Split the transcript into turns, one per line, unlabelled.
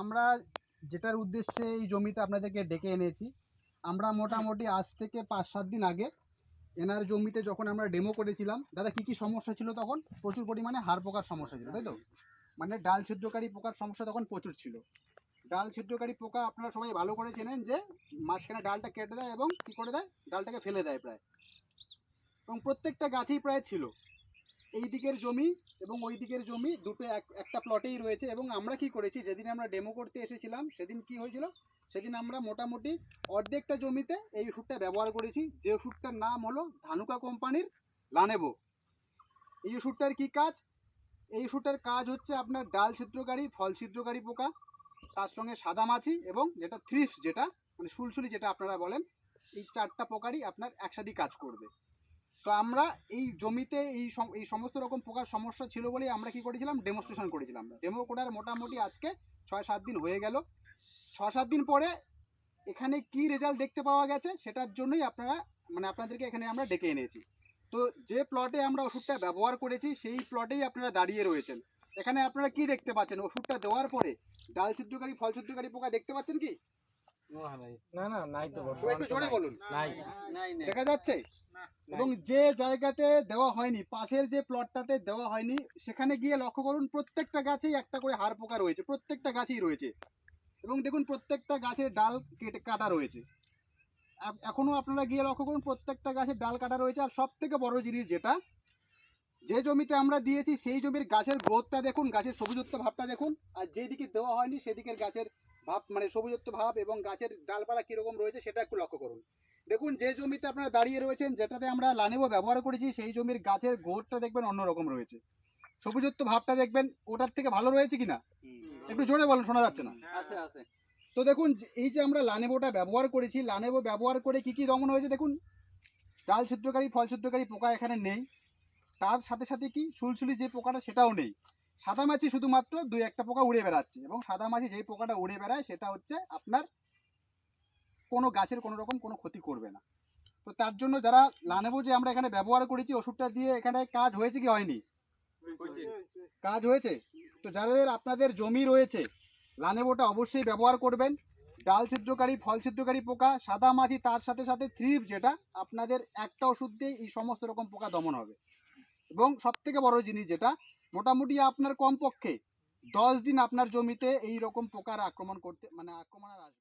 আমরা যেটার উদ্দেশ্যে এই জমিতে আপনাদেরকে ডেকে এনেছি, আমরা মোটামুটি আজ থেকে পাঁচ সাত দিন আগে এনার জমিতে যখন আমরা ডেমো করেছিলাম, দাদা কি কি সমস্যা ছিল তখন? প্রচুর পরিমাণে হাড় পোকার সমস্যা ছিল, তাই তো? মানে ডাল ছিদ্রকারী পোকার সমস্যা তখন প্রচুর ছিল। ডাল ছিদ্রকারী পোকা আপনারা সবাই ভালো করে চেনেন যে, মাঝখানে ডালটা কেটে দেয় এবং কী করে দেয়? ডালটাকে ফেলে দেয় প্রায়। এবং প্রত্যেকটা গাছেই প্রায় ছিল। এই দিকের জমি এবং ওই দিকের জমি দুটো এক, একটা প্লটেই রয়েছে এবং আমরা কি করেছি? যেদিন আমরা ডেমো করতে এসেছিলাম, সেদিন কি হয়েছিল? সেদিন আমরা মোটামুটি অর্ধেকটা জমিতে এই ওষুধটা ব্যবহার করেছি। যে ওষুধটার নাম হলো ধানুকা কোম্পানির লানেবো। এই ওষুধটার কি কাজ? এই ওষুধটার কাজ হচ্ছে আপনার ডাল ছিদ্রকারী ফল ছিদ্রকারী পোকা, তার সঙ্গে সাদা মাছি এবং যেটা থ্রিপস যেটা মানে সুলসুলি যেটা আপনারা বলেন, এই চারটা পোকারই আপনার একসাথেই কাজ করবে। তো আমরা এই জমিতে এই সম- এই সমস্ত রকম পোকার সমস্যা ছিল বলেই আমরা কি করেছিলাম? ডেমনস্ট্রেশন করেছিলাম। ডেমো করার মোটামুটি আজকে ছয় সাত দিন হয়ে গেল। ছ সাত দিন পরে এখানে কি রেজাল্ট দেখতে পাওয়া গেছে সেটার জন্যই আপনারা মানে আপনাদেরকে এখানে আমরা ডেকে এনেছি। তো যে প্লটে আমরা ওষুধটা ব্যবহার করেছি সেই প্লটেই আপনারা দাঁড়িয়ে রয়েছেন। এখানে আপনারা কি দেখতে পাচ্ছেন? ওষুধটা দেওয়ার পরে ডাল ছিদ্রকারী ফল ছিদ্রকারী পোকা দেখতে পাচ্ছেন কি?
না না নাই তো
একটু জোরে বলুন।
নাই।
দেখা যাচ্ছে? এবং যে জায়গাতে দেওয়া হয়নি, পাশের যে প্লটটাতে দেওয়া হয়নি, সেখানে গিয়ে লক্ষ্য করুন, প্রত্যেকটা গাছেই একটা করে হাড় পোকা রয়েছে, প্রত্যেকটা গাছেই রয়েছে। এবং দেখুন, প্রত্যেকটা গাছের ডাল কেটে কাটা রয়েছে। এ- এখনও আপনারা গিয়ে লক্ষ্য করুন, প্রত্যেকটা গাছের ডাল কাটা রয়েছে। আর সব থেকে বড় জিনিস যেটা, যে জমিতে আমরা দিয়েছি, সেই জমির গাছের গ্রোথটা দেখুন, গাছের সবুজত্ব ভাবটা দেখুন। আর যেদিকে দেওয়া হয়নি, সেদিকের গাছের ভাব মানে সবুজত্ব ভাব এবং গাছের ডালপালা কীরকম রয়েছে, সেটা একটু লক্ষ্য করুন। দেখুন যে জমিতে আপনারা দাঁড়িয়ে রয়েছেন যেটাতে আমরা লানেবো ব্যবহার করেছি সেই জমির গাছের গোড়টা দেখবেন অন্যরকম রয়েছে। সবুজত্ব ভাবটা দেখবেন ওটার থেকে ভালো রয়েছে কিনা? একটু জোরে বলুন শোনা যাচ্ছে না?
আছে আছে।
তো দেখুন এই যে আমরা লানেবোটা ব্যবহার করেছি লানেবো ব্যবহার করে কি কি দমন হয়েছে দেখুন? ডাল ছিদ্রকারী ফল ছিদ্রকারী পোকা এখানে নেই। তার সাথে সাথে কি? সুলসুলি যে পোকাটা সেটাও নেই। সাদা মাছি শুধুমাত্র দুই একটা পোকা উড়ে বেড়াচ্ছে এবং সাদা মাছি যেই পোকাটা উড়ে বেড়ায় সেটা হচ্ছে আপনার কোনো গাছের কোনো রকম কোনো ক্ষতি করবে না। তো তার জন্য যারা লানেবো যে আমরা এখানে ব্যবহার করেছি ওষুধটা দিয়ে এখানে কাজ হয়েছে কি হয়নি? কাজ হয়েছে? তো যাদের আপনাদের জমি রয়েছে লানেবোটা অবশ্যই ব্যবহার করবেন। ডাল ছিদ্রকারী ফল ছিদ্রকারী পোকা সাদা মাছি তার সাথে সাথে থ্রিপ যেটা আপনাদের একটা ওষুধ দিয়ে এই সমস্ত রকম পোকা দমন হবে। এবং সব থেকে বড় জিনিস যেটা মোটামুটি আপনার কমপক্ষে দশ দিন আপনার জমিতে এই রকম পোকার আক্রমণ করতে মানে আক্রমণ আর আসবে